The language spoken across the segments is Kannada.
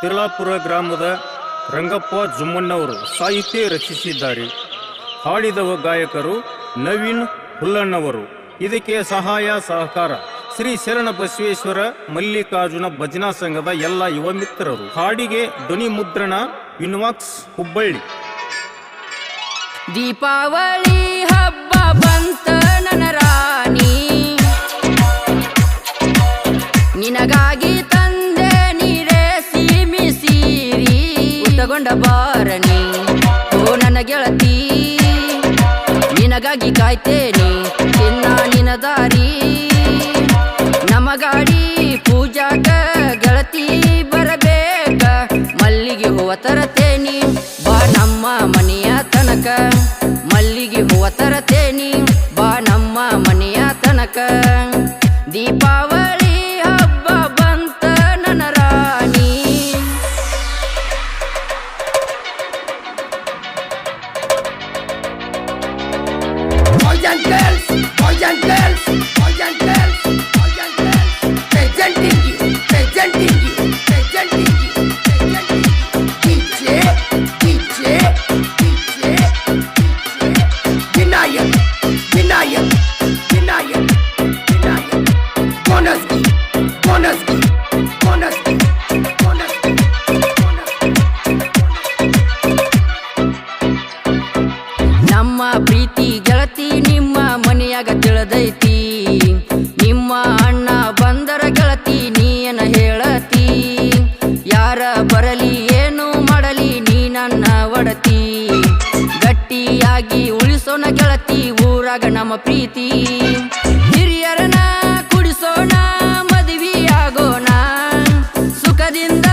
ತಿರ್ಲಾಪುರ ಗ್ರಾಮದ ರಂಗಪ್ಪ ಜುಮ್ಮಣ್ಣವರು ಸಾಹಿತ್ಯ ರಚಿಸಿದ್ದಾರೆ. ಹಾಡಿದವ ಗಾಯಕರು ನವೀನ್ ಹುಲ್ಲಣ್ಣವರು. ಇದಕ್ಕೆ ಸಹಾಯ ಸಹಕಾರ. ಶ್ರೀ ಶರಣ ಬಸವೇಶ್ವರ ಮಲ್ಲಿಕಾರ್ಜುನ ಭಜನಾ ಸಂಘದ ಎಲ್ಲ ಯುವ ಮಿತ್ರರು. ಹಾಡಿಗೆ ಧ್ವನಿ ಮುದ್ರಣ ವಿನ್ವಾಕ್ಸ್ ಹುಬ್ಬಳ್ಳಿ. ದೀಪಾವಳಿ ಹಬ್ಬ ಬಂತ ನನ್ನ ರಾಣಿ. ನಿನಗಾಗಿ ಉಟ್ಟಗೊಂಡ ಬಾರಣಿ ಓ, ನನ್ನ ಗೆಳತಿ, ನಿನಗಾಗಿ ಕಾಯ್ತೇನೆ. ಚಿನ್ನ ನಿನ ದಾರಿ. ನಮ್ಮ ಗಾಡಿ ಪೂಜಾಕ ಗೆಳತಿ ಬರಬೇಕ. ಮಲ್ಲಿಗೆ ಹೂವ ತರತೇನಿ. ಬಾ ನಮ್ಮ ಮನೆಯ ತನಕ. ಮಲ್ಲಿಗೆ ಹೂವ ತರತೇನಿ. ಬಾ ನಮ್ಮ ಮನೆಯ ತನಕ. ಊರಾಗ ನಮ್ಮ ಪ್ರೀತಿ. ಹಿರಿಯರನ ಕುಡಿಸೋಣ, ಮದುವೆಯಾಗೋಣ. ಸುಖದಿಂದ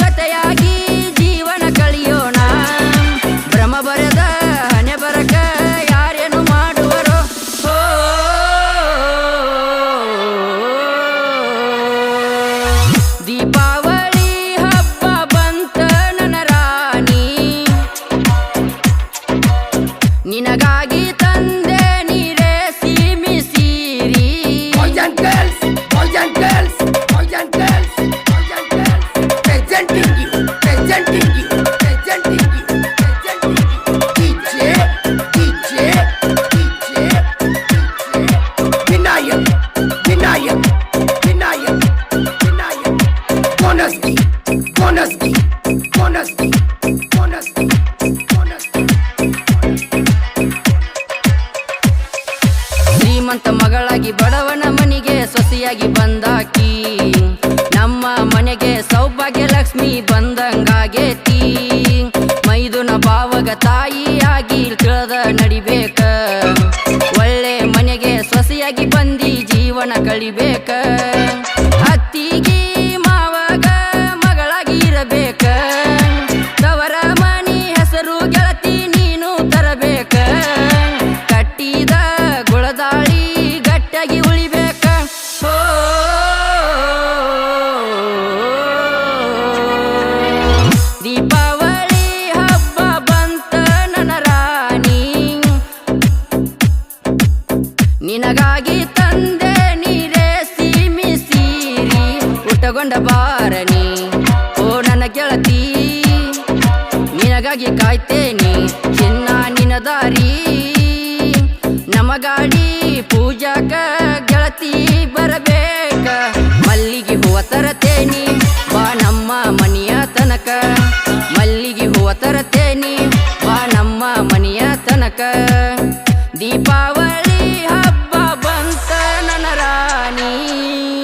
ಜೊತೆಯಾಗಿ ಜೀವನ ಕಳಿಯೋಣ. ಭ್ರಮ ಬರೆದ ಹಣೆ ಬರಕ ಯಾರೇನು ಮಾಡುವರೋ? ದೀಪಾವಳಿ ಹಬ್ಬ ಬಂತ ನನ್ನ ರಾಣಿ. ನಿನಗಾಗಿ ತಂದೆ Bonus key, bonus key. ಶ್ರೀಮಂತ ಮಗಳಾಗಿ ಬಡವನ ಮನೆಗೆ ಸೊಸೆಯಾಗಿ ಬಂದಾಕಿ. ನಮ್ಮ ಮನೆಗೆ ಸೌಭಾಗ್ಯ ಲಕ್ಷ್ಮಿ ಬಂದಂಗಾಗೇತಿ. ಮೈದುನ ಭಾವಗ ತಾಯಿಯಾಗಿ ತಿಳದ ನಡಿಬೇಕ. ಒಳ್ಳೆ ಮನೆಗೆ ಸೊಸೆಯಾಗಿ ಬಂದಿ ಜೀವನ ಕಳಿಬೇಕ. ಉಟ್ಟಗೊಂಡ ಬಾರನಿ ಓ, ನನ್ನ ಗೆಳತಿ, ನಿನಗಾಗಿ ಕಾಯ್ತೇನಿ. ಚಿನ್ನ ನಿನ ದಾರಿ. ನಮ್ಮ ಗಾಡಿ ಪೂಜಾಕ ಗೆಳತಿ ಬರಬೇಕ. ಮಲ್ಲಿಗೆ ಹೂವ ತರತೇನಿ. ಬಾ ನಮ್ಮ ಮನೆಯ ತನಕ. ಮಲ್ಲಿಗೆ ಹೂವ ತರತೇನಿ. ಬಾ ನಮ್ಮ ಮನೆಯ ತನಕ. ಹಬ್ಬ